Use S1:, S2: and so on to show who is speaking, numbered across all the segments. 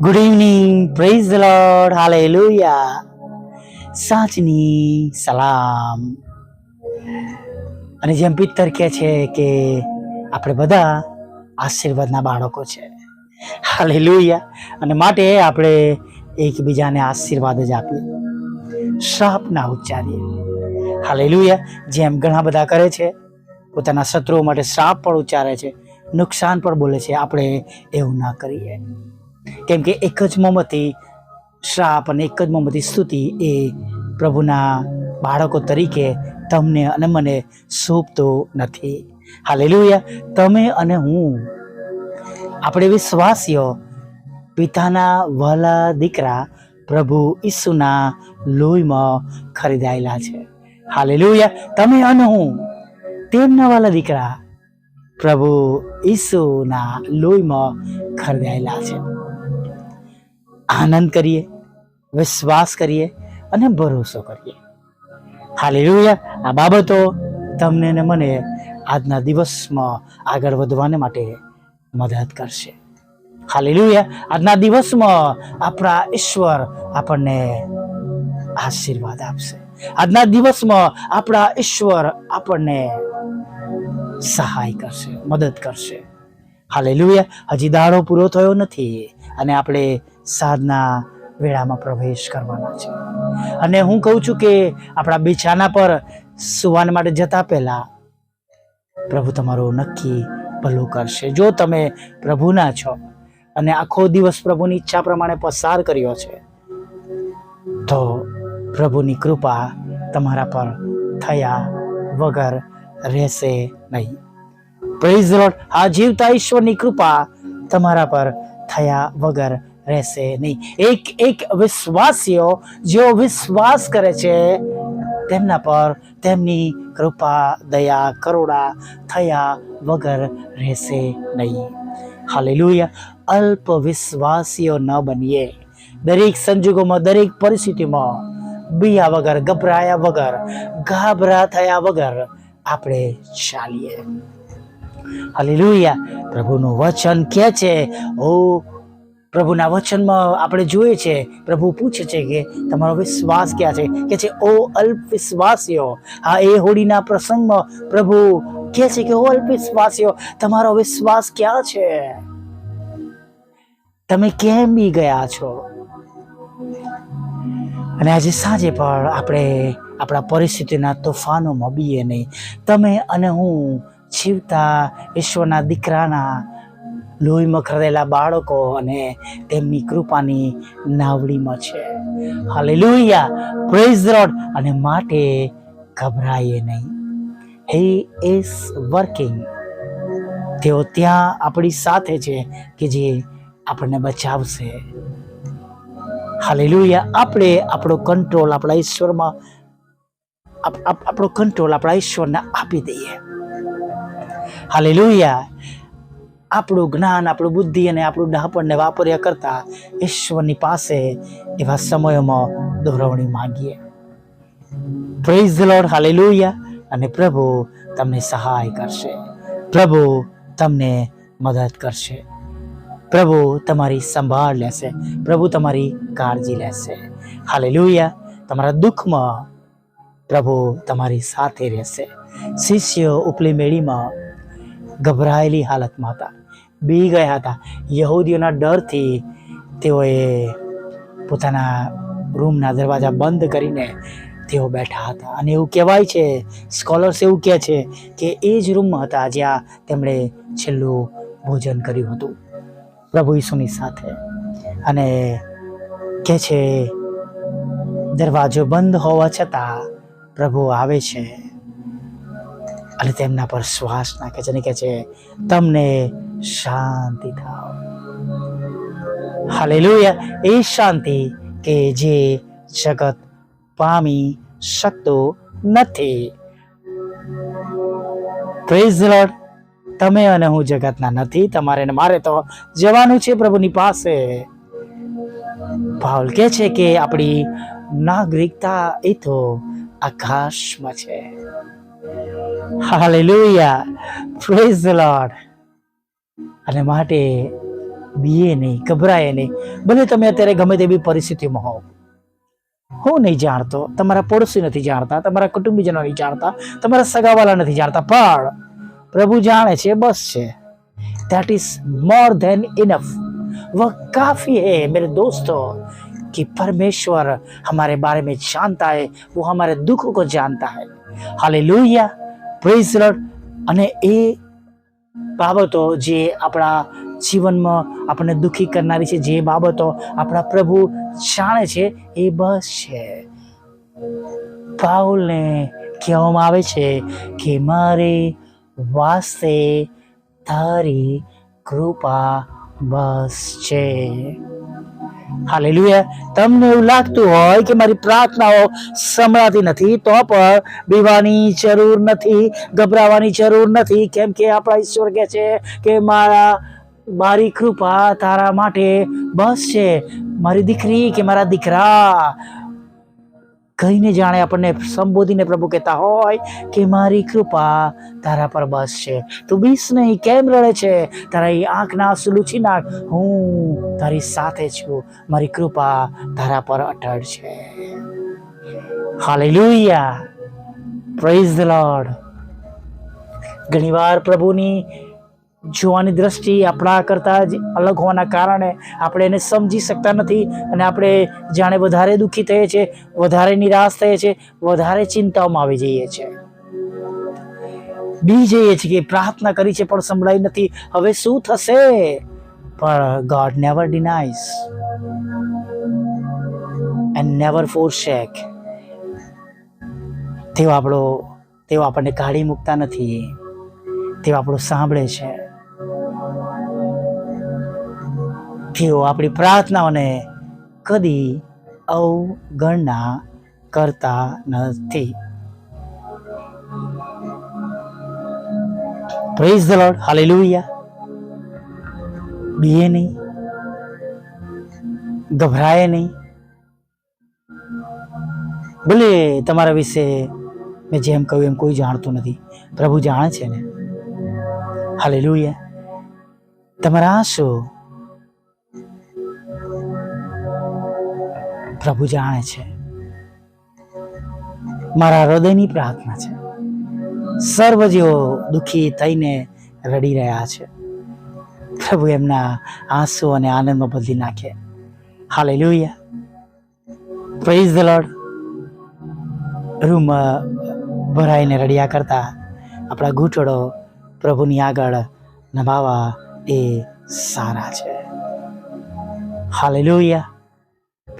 S1: Good evening praise lord હાલે લુયા સાચની સલામ. અને જેમ પિત્તર કહે છે કે આપણે બધા આશીર્વાદના બાળકો છે. હાલે હાલેલુયા અને માટે આપણે એકબીજાને આશીર્વાદ જ આપીએ. શ્રાપ ના ઉચ્ચારીએ. હાલેલુયા જેમ ઘણા બધા કરે છે, પોતાના શત્રુઓ માટે શ્રાપ પણ ઉચ્ચારે છે, નુકસાન પણ બોલે છે. આપણે એવું ના કરીએ. કેમ કે એક જ મોમબત્તી શ્રાપ અને એક જ મોમબત્તી સ્તુતિ એ પ્રભુના બાળકો તરીકે તમને અને મને શોભતો નથી. હાલેલુયા. તમે અને હું. આપણે વિશ્વાસીઓ, પિતાના વહાલા દીકરા પ્રભુ ઈસુના લોહીમાં ખરીદાયેલા છે. હાલેલુયા. તમે અને હું. તેમના વાલા દીકરા પ્રભુ ઈસુના લોહીમાં ખરીદાયેલા છે. આનંદ કરીએ, વિશ્વાસ કરીએ અને ભરોસો કરીએ. હાલેલુયા. આ બાબતો તમને ને મને આજના દિવસમાં આગળ વધવાને માટે મદદ કરશે. હાલેલુયા. આજના દિવસમાં આપણા ઈશ્વર આપણને આશીર્વાદ આપશે. આજના દિવસમાં આપણા ઈશ્વર આપણને સહાય કરશે, મદદ કરશે. હાલેલુયા. હજી દાડો પૂરો થયો નથી અને આપણે સાધના વેળામાં પ્રવેશ કરવાના છે. અને હું કહું છું કે આપણા બિછાના પર સુવાને માટે જતા પહેલા પ્રભુ તમારું નક્કી ભલું કરશે. જો તમે પ્રભુના છો અને આખો દિવસ પ્રભુની ઈચ્છા પ્રમાણે પસાર કર્યો છે, તો પ્રભુની કૃપા તમારા પર થયા વગર રહેશે નહીં. પ્રેઝ લોટ આ જીવતા ઈશ્વરની કૃપા તમારા પર થયા વગર રહેશે નહીં. એક એક વિશ્વાસીઓ જેઓ વિશ્વાસ કરે છે, તેમના પર તેમની કૃપા, દયા, કરુણા થયા વગર રહેશે નહીં. હાલેલુયા. અલ્પ વિશ્વાસીઓ ન બનીએ. દરેક સંજોગોમાં, દરેક પરિસ્થિતિમાં બીયા વગર, ગભરાયા વગર, ગાભરા થયા વગર આપણે ચાલીએ. હાલેલુયા. પ્રભુનું વચન કહે છે, ઓ પ્રભુના વચનમાં આપણે જોઈએ છે, પ્રભુ પૂછે છે કે તમારો વિશ્વાસ ક્યાં છે? કે છે, ઓ અલ્પ વિશ્વાસીઓ હા એ હોળીના પ્રસંગમાં પ્રભુ કહે છે કે, ઓ અલ્પ વિશ્વાસીઓ તમારો વિશ્વાસ ક્યાં છે? તમે કેમ બી ગયા છો? અને આજે સાંજે પણ આપણે આપણા પરિસ્થિતિના તોફાનોમાં બીએ નહીં. તમે અને હું જીવતા ઈશ્વરના દીકરાના લોહીમાં ખરેલા બાળકો અને તેમની કૃપાની નાવડીમાં છે. હાલે લોહિયા પ્રેઝ રોડ અને માટે ગભરાઈએ નહીં. હી ઇઝ વર્કિંગ તેઓ ત્યાં આપણી સાથે છે કે જે આપણને બચાવશે. હાલેલુયા. આપણે આપણો કંટ્રોલ આપણા ઈશ્વરમાં આપ- આપ- આપણો કંટ્રોલ આપણા ઈશ્વરને આપી દઈએ. હાલેલુયા. આપણું જ્ઞાન, આપણું બુદ્ધિ અને આપણું ડહાપણને વાપર્યા કરતા ઈશ્વરની પાસે એવા સમયોમાં દોરવણી માંગીએ. પ્રેઝ ધ લોર્ડ હાલેલુયા અને પ્રભુ તમને સહાય કરશે. પ્રભુ તમને મદદ કરશે. પ્રભુ તમારી સંભાળ લેશે. પ્રભુ તમારી કાળજી લેશે. હાલેલુયા તમારા દુઃખમાં પ્રભુ તમારી સાથે રહેશે. શિષ્ય ઉપલી મેળીમાં ગભરાયેલી હાલતમાં હતા. બી ગયા હતા. યહૂદીઓના ડરથી તેઓએ પોતાના રૂમના દરવાજા બંધ કરીને તેઓ બેઠા હતા. અને એવું કહેવાય છે, સ્કોલર્સ એવું કહે છે કે એ જ રૂમમાં હતા જ્યાં તેમણે છેલ્લું ભોજન કર્યું હતું. પ્રભુ ઈસુની સાથે. અને કહે છે, દરવાજો બંધ હોવા છતાં પ્રભુ આવે છે. અને તેમના પર શ્વાસ નાખે છે અને કહે છે, તમને શાંતિ થાવ. હાલેલુયા. એ શાંતિ કે જે જગત પામી શકતો નથી. પ્રેઝ લોર્ડ તમે અને હું જગતના નથી, તમારે ને મારે તો જવાનું છે પ્રભુની પાસે. પાઉલ કહે છે કે આપણી નાગરિકતા એ તો આકાશમાં છે. હાલેલુયા પ્રેઝ ધ લોર્ડ અને માટે બીએ નહીં ગભરાય નહીં ભલે તમે અત્યારે ગમે તેવી પરિસ્થિતિમાં હોવ હું નહીં જાણતો તમારા પડોશી નથી જાણતા તમારા કુટુંબીજનો નહીં જાણતા તમારા સગાવાલા નથી જાણતા પણ પ્રભુ જાણે છે બસ છે that is more than enough वह काफी है मेरे दोस्तों कि परमेश्वर हमारे बारे में जानता है वो हमारे दुख को जानता है हालेलुया પ્રેસલર અને એ બાબતો જે આપણા જીવનમાં આપણને દુઃખી કરનારી છે, જે બાબતો આપણા પ્રભુ જાણે છે, એ બસ છે. પાઉલને કહેવામાં આવે છે કે, મારે વાસે તારી કૃપા બસ છે. હાલેલુયા. તમને એવું લાગતું હોય કે મારી પ્રાર્થનાઓ સંભળાતી નથી, તો પણ બીવાની જરૂર નથી, ગભરાવાની જરૂર નથી. કેમ કે આપણા ઈશ્વર કહે છે કે મારા, મારી કૃપા તારા માટે બસ છે. મારી દીકરી કે મારા દીકરા કહીને જાણે આપણને સંબોધીને પ્રભુ કહેતા હોય કે મારી કૃપા તારા પર બસ છે. તું બીસ નહીં, કેમ રડે છે? તારા એ આંખના આંસુ લૂછી નાખ. હું તારી સાથે છું. મારી કૃપા તારા પર અટળ છે. હાલેલુયા. પ્રેઝ ધ લોર્ડ ઘણીવાર પ્રભુની જોવાની દ્રષ્ટિ આપણા કરતાં જ અલગ હોવાના કારણે આપણે એને સમજી શકતા નથી અને આપણે જાણે વધારે દુઃખી થઈએ છીએ, વધારે નિરાશ થઈએ છીએ, વધારે ચિંતાઓમાં આવી જઈએ છીએ. બી જઈએ છીએ કે પ્રાર્થના કરી છે પણ સંભળાઈ નથી. હવે શું થશે? પણ God never denies and never forsake તેઓ આપણો, તેઓ આપણને કાઢી મૂકતા નથી. તેઓ આપણું સાંભળે છે. તેઓ આપણી પ્રાર્થનાઓને કદી અવગણના કરતા નથી. પ્રેઝ ધ લોર્ડ હાલેલુયા બીએ નહીં. ગભરાય નહીં. ભલે તમારા વિશે મેં જેમ કહ્યું એમ કોઈ જાણતું નથી. પ્રભુ જાણે છે ને. હાલેલુયા તમારા આંસુ પ્રભુ જાણે છે. મારા હૃદયની પ્રાર્થના છે. સર્વ જેઓ દુઃખી થઈને રડી રહ્યા છે. પ્રભુ એમના આંસુ અને આનંદમાં બદલી નાખે. Hallelujah. Praise the Lord room ભરાઈને રડ્યા કરતા આપણા ઘૂંટડો પ્રભુની આગળ નભાવા એ સારા છે. હાલેલુયા.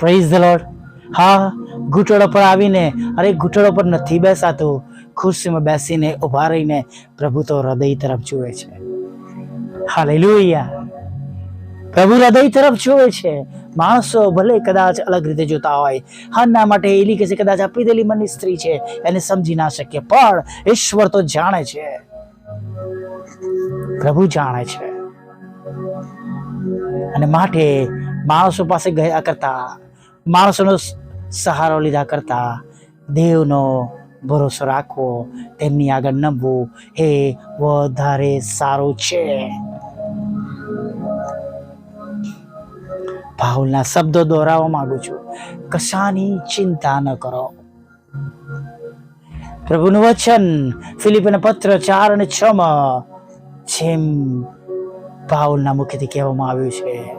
S1: પ્રેઝ ધ લોર્ડ હા ઘૂંટડો પર આવીને, અરે ઘૂંટડો પર નથી બેસાતું. ખુરશીમાં બેસીને, ઊભા રહીને પ્રભુ તો હૃદય તરફ જુએ છે. હાલેલુયા પ્રભુ હૃદય તરફ જુએ છે. માણસો ભલે કદાચ અલગ રીતે જોતા હોય, હાના માટે એલી કે કદાચ આપી દેલી મનની સ્ત્રી છે, એને સમજી ના શકીએ, પણ ઈશ્વર તો જાણે છે. પ્રભુ જાણે છે. અને માટે માણસો પાસે ગયા કરતા માણસોનો સહારો લીધા કરતા, દેવનો ભરોસો રાખવો, તેમની આગળ નમવું, એ વધારે સારું છે. ભાવના શબ્દો દોહરાવવા માંગુ છું. કશાની ચિંતા ન કરો. પ્રભુનું વચન ફિલિપના પત્ર ચાર અને છ માં, જેમ પાઉલના મુખેથી કહેવામાં આવ્યું છે.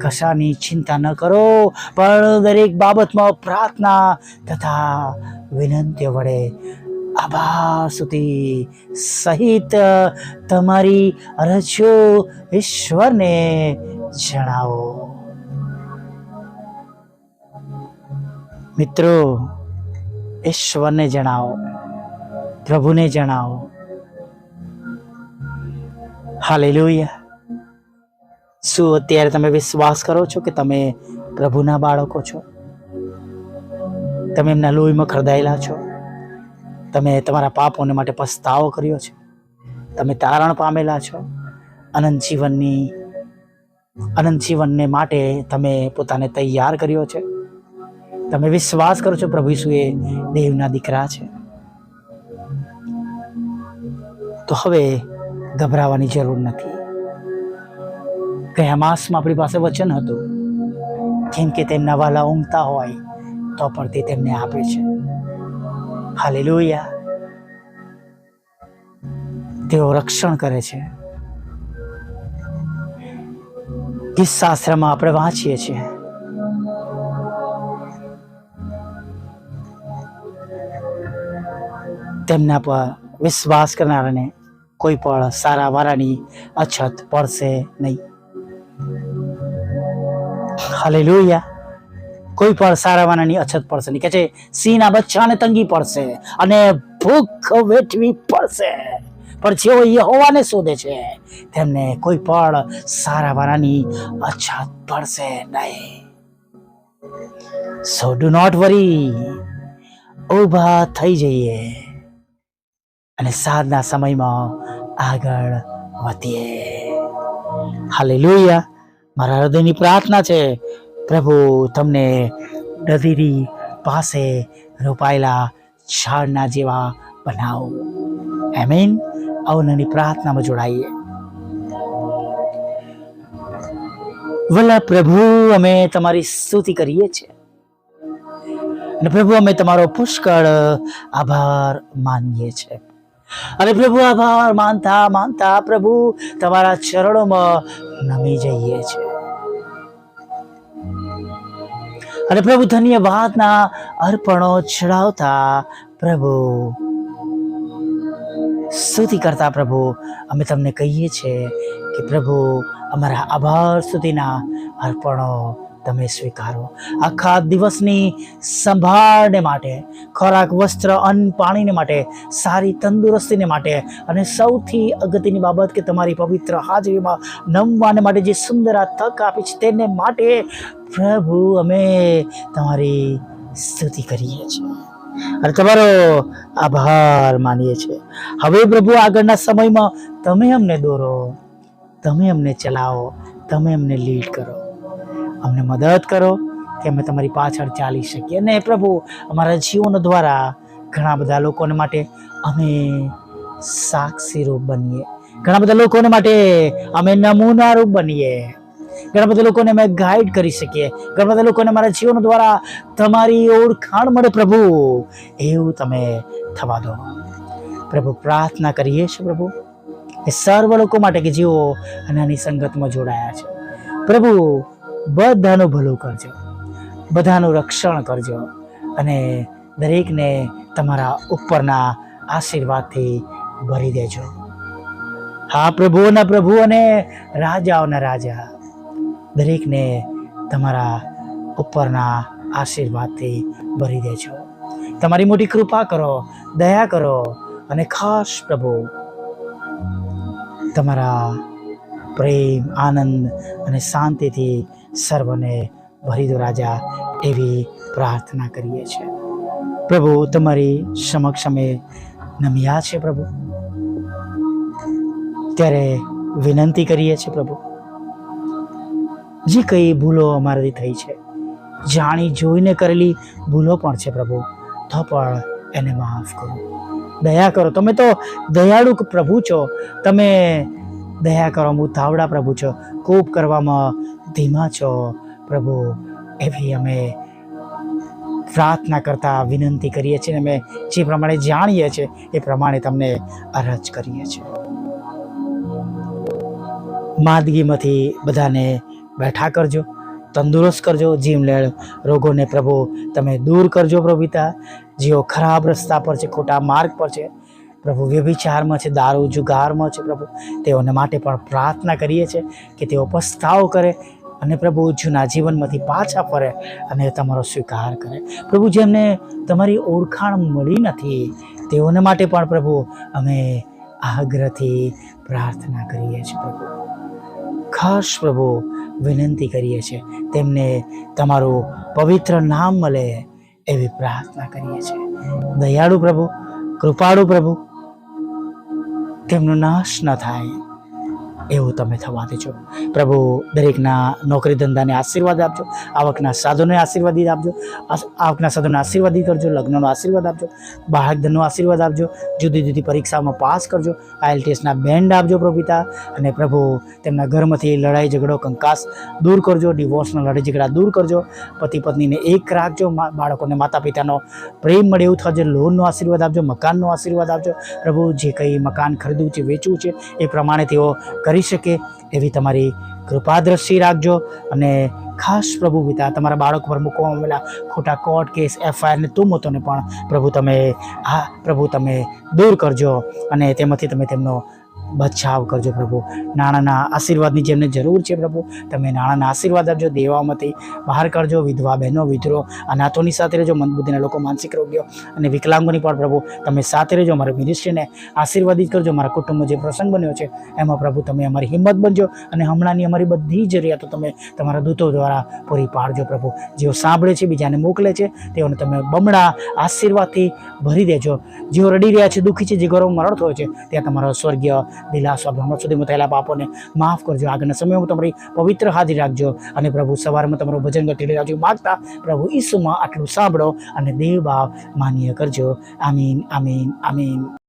S1: કશાની ચિંતા ન કરો, પણ દરેક બાબતમાં પ્રાર્થના તથા વિનંતી વડે આભાર સુધી સહિત તમારી અરજો ઈશ્વરને જણાવો. મિત્રો, ઈશ્વરને જણાવો, પ્રભુને જણાવો. હાલેલુયા. શું અત્યારે તમે વિશ્વાસ કરો છો કે તમે પ્રભુના બાળકો છો? તમે એમના લોહીમાં ખરદાયેલા છો? તમે તમારા પાપોને માટે પસ્તાવો કર્યો છે? તમે તારણ પામેલા છો? અનંત જીવનની, અનંત જીવનને માટે તમે પોતાને તૈયાર કર્યો છે? તમે વિશ્વાસ કરો છો પ્રભુ ઈસુ એ દેવના દીકરા છે? તો હવે ગભરાવાની જરૂર નથી. ગયા માસમાં આપણી પાસે વચન હતું. કેમ કે તેમના વાલા ઊંઘતા હોય, તો પણ તે તેમને આપે છે. હાલેલુયા. તેઓ રક્ષણ કરે છે. શાસ્ત્રમાં આપણે વાંચીએ છીએ. તેમના પર વિશ્વાસ કરનારાને કોઈ પણ સારા વારાની અછત પડશે નહીં. હાલેલુયા. કોઈ પણ સારા વાનાની અછત પડશે નહીં. કે છે સિંહના બચ્ચાને તંગી પડશે અને ભૂખ વેઠવી પડશે. પણ જેઓ યહોવાને શોધે છે, તેમને કોઈ પણ સારા વાનાની અછત પડશે નહીં. સો ડુ નોટ વરી ઊભા થઈ જઈએ અને સાંજના સમયમાં આગળ વધીએ. હાલેલુયા. મારા હૃદયની પ્રાર્થના છે, પ્રભુ, તમને ડધીરી પાસે રોપાયેલા ઝાડના જેવા બનાવો. એમીન અવનની પ્રાર્થનામાં જોડાઈએ. વલા પ્રભુ, અમે તમારી સ્તુતિ કરીએ છીએ. અને પ્રભુ, અમે તમારો પુષ્કળ આભાર માનીએ છીએ. અને પ્રભુ, આભાર માનતા માનતા પ્રભુ, તમારા ચરણોમાં નમી જઈએ છીએ. અને પ્રભુ ધન્યવાદના અર્પણો ચડાવતા પ્રભુ. સ્તુતિ કરતા પ્રભુ, અમે તમને કહીએ છીએ કે પ્રભુ, અમારા આભાર સુધીના અર્પણો તમે સ્વીકારો. આખા દિવસની સંભાળને માટે, ખોરાક, વસ્ત્ર, અન્ન પાણીને માટે, સારી તંદુરસ્તીને માટે અને સૌથી અગત્યની બાબત કે તમારી પવિત્ર હાજરીમાં નમવાને માટે જે સુંદર આ તક આપી છે તેને માટે પ્રભુ અમે તમારી સ્તુતિ કરીએ છીએ. અને તમારો આભાર માનીએ છીએ. હવે પ્રભુ આગળના સમયમાં તમે અમને દોરો, તમે અમને ચલાવો, તમે અમને લીડ કરો. અમને મદદ કરો કે અમે તમારી પાછળ ચાલી શકીએ. અને પ્રભુ, અમારા જીવન દ્વારા ઘણા બધા લોકોને માટે અમે સાક્ષી રૂપ બનીએ. ઘણા બધા લોકોને માટે અમે નમૂનારૂપ બનીએ. ઘણા બધા લોકોને અમે ગાઈડ કરી શકીએ. ઘણા બધા લોકોને અમારા જીવન દ્વારા તમારી ઓળખાણ મળે પ્રભુ, એવું તમે થવા દો. પ્રભુ, પ્રાર્થના કરીએ છીએ પ્રભુ એ સર્વ લોકો માટે કે જેઓ નાની સંગતમાં જોડાયા છે. પ્રભુ બધાનું ભલું કરજો. બધાનું રક્ષણ કરજો. અને દરેકને તમારા ઉપરના આશીર્વાદથી ભરી દેજો. હા પ્રભુઓના પ્રભુ અને રાજાઓના રાજા, દરેકને તમારા ઉપરના આશીર્વાદથી ભરી દેજો. તમારી મોટી કૃપા કરો, દયા કરો અને ખાસ પ્રભુ, તમારા પ્રેમ, આનંદ અને શાંતિથી સર્વને ભરી દો રાજા એવી પ્રાર્થના કરીએ છીએ. પ્રભુ, તમારી સમક્ષ અમે નમ્યા છે પ્રભુ. ત્યારે વિનંતી કરીએ છીએ પ્રભુ. જે કઈ ભૂલો અમારાથી થઈ છે, જાણી જોઈને કરેલી ભૂલો પણ છે પ્રભુ, તો પણ એને માફ કરો. દયા કરો. તમે તો દયાળુ પ્રભુ છો. તમે દયા કરો. હું તાવડા પ્રભુ છો. કોપ કરવામાં ધીમા છો, પ્રભુ. એવી અમે પ્રાર્થના કરતા વિનંતી કરીએ છીએ અને અમે જે પ્રમાણે જાણીએ છીએ, એ પ્રમાણે તમને અરજ કરીએ છીએ. માદગીમાંથી બધાને બેઠા કરજો, તંદુરસ્ત કરજો જીવલેણ રોગોને પ્રભુ તમે દૂર કરજો પ્રભુ પિતા જેઓ ખરાબ રસ્તા પર છે, ખોટા માર્ગ પર છે, પ્રભુ વ્યભિચારમાં છે, દારૂ જુગારમાં છે, પ્રભુ. તેઓને માટે પણ પ્રાર્થના કરીએ છીએ કે તેઓ પસ્તાવો કરે અને પ્રભુ જૂના જીવનમાંથી પાછા ફરે અને તમારો સ્વીકાર કરે. પ્રભુ, જેમને તમારી ઓળખાણ મળી નથી, તેઓને માટે પણ પ્રભુ અમે આગ્રહથી પ્રાર્થના કરીએ છીએ પ્રભુ. ખાસ પ્રભુ, વિનંતી કરીએ છીએ તેમને તમારું પવિત્ર નામ મળે એવી પ્રાર્થના કરીએ છીએ. દયાળુ પ્રભુ, કૃપાળુ પ્રભુ, તેમનો નાશ ન થાય. એવું તમે થવા દેજો. પ્રભુ, દરેકના નોકરી ધંધાને આશીર્વાદ આપજો. આવકના સાધનોને આશીર્વાદ આપજો. આવકના સાધનોને આશીર્વાદિત કરજો, લગ્નનો આશીર્વાદ આપજો. બાળક આશીર્વાદ આપજો. જુદી જુદી પરીક્ષામાં પાસ કરજો. આઈએલટીએસના બેન્ડ આપજો પ્રભુતા અને પ્રભુ, તેમના ઘરમાંથી લડાઈ ઝઘડો, કંકાસ દૂર કરજો. ડિવોર્સના લડાઈ ઝઘડા દૂર કરજો. પતિ પત્નીને એક રાખજો. બાળકોને માતા પિતાનો પ્રેમ મળે એવું થશે લોનનો આશીર્વાદ આપજો. મકાનનો આશીર્વાદ આપજો. પ્રભુ, જે કંઈ મકાન ખરીદવું છે, વેચવું છે, એ પ્રમાણે તેઓ કરી શકે એવી તમારી કૃપા દ્રષ્ટિ રાખજો અને ખાસ પ્રભુ પિતા, તમારા બાળક પર મૂકવામાં આવેલા ખોટા કોર્ટ કેસ એફઆઈઆર ને તુમતોને પણ પ્રભુ તમે, હા, પ્રભુ તમે દૂર કરજો અને તેમાંથી તમે તેમનો બચાવ કરજો પ્રભુ. નાણાંના આશીર્વાદની જેમને જરૂર છે પ્રભુ, તમે નાણાંના આશીર્વાદ આપજો દેવામાંથી બહાર કરજો વિધવા બહેનો, વિધરો, અનાથોની સાથે રહેજો, મંદબુદ્ધિના લોકો માનસિક રોગીઓ અને વિકલાંગોની પણ પ્રભુ, તમે સાથે રહેજો, અમારા મિનિસ્ટ્રીને આશીર્વાદિત કરજો મારા કુટુંબનો જે પ્રસંગ બન્યો છે, એમાં પ્રભુ તમે અમારી હિંમત બનજો અને હમણાંની અમારી બધી જરૂરિયાતો તમે તમારા દૂતો દ્વારા પૂરી પાડજો પ્રભુ. જેઓ સાંભળે છે, બીજાને મોકલે છે, તેઓને તમે બમણા આશીર્વાદથી ભરી દેજો. જેઓ રડી રહ્યા છે, દુઃખી છે, જે ગૌરવ મરણ હોય છે, ત્યાં તમારો સ્વર્ગીય દિલાસો આપજો હમણાં સુધીમાં થયેલા પાપોને માફ કરજો. આગળના સમયમાં તમારી પવિત્ર હાજરી રાખજો અને પ્રભુ સવારમાં તમારું ભજન ગટી રાખજો માગતા પ્રભુ ઈસુમાં આટલું સાંભળો અને દેવ ભાવ માન્ય કરજો. આમીન આમીન આમીન.